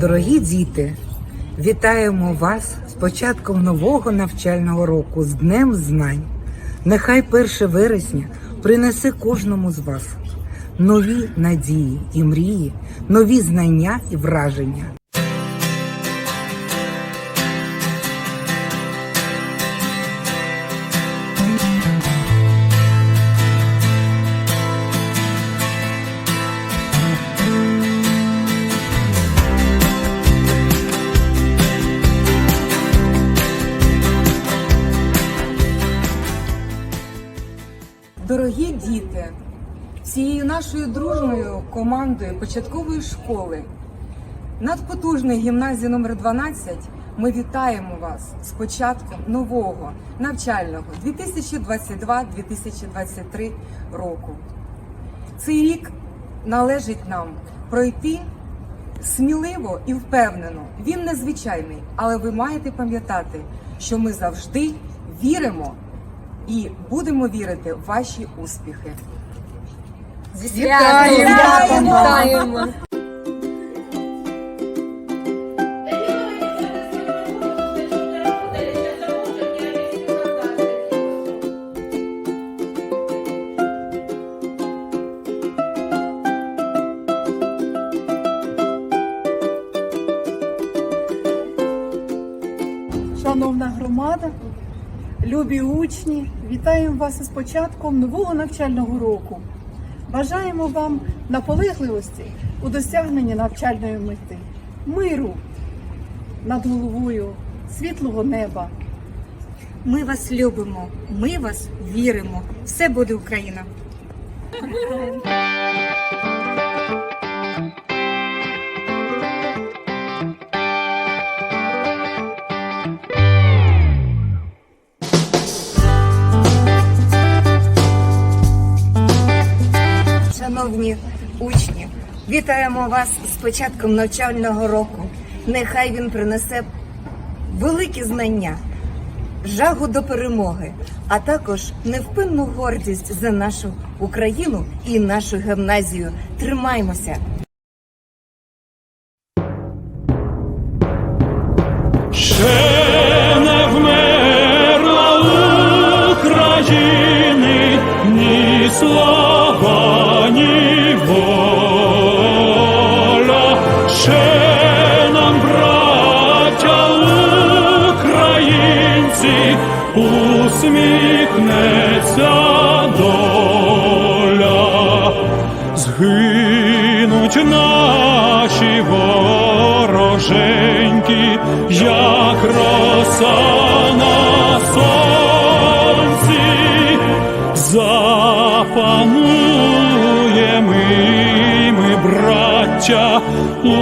Дорогі діти, вітаємо вас з початком нового навчального року з Днем Знань. Нехай 1 вересня принесе кожному з вас нові надії і мрії, нові знання і враження. Діти, всією нашою дружною командою початкової школи надпотужної гімназії номер 12 ми вітаємо вас з початком нового навчального 2022-2023 року. Цей рік належить нам пройти сміливо і впевнено. Він незвичайний, але ви маєте пам'ятати, що ми завжди віримо і будемо вірити в ваші успіхи. Вітаємо! Вітаємо! Шановна громада, любі учні, вітаємо вас із початком нового навчального року. Бажаємо вам наполегливості у досягненні навчальної мети, миру над головою, світлого неба. Ми вас любимо, ми вас віримо. Все буде Україна. Шановні учні, вітаємо вас з початком навчального року. Нехай він принесе великі знання, жагу до перемоги, а також невпинну гордість за нашу Україну і нашу гімназію. Тримаймося! України ні слава, Згинуть наші вороженьки, як роса на сонці, запануємо і ми, браття, у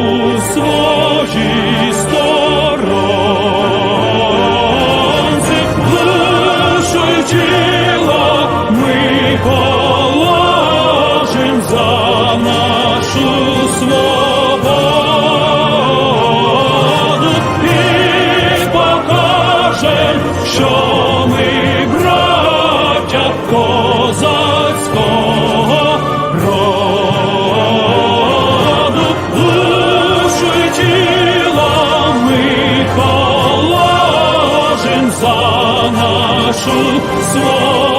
своїй сторонці, положим за нашу свободу.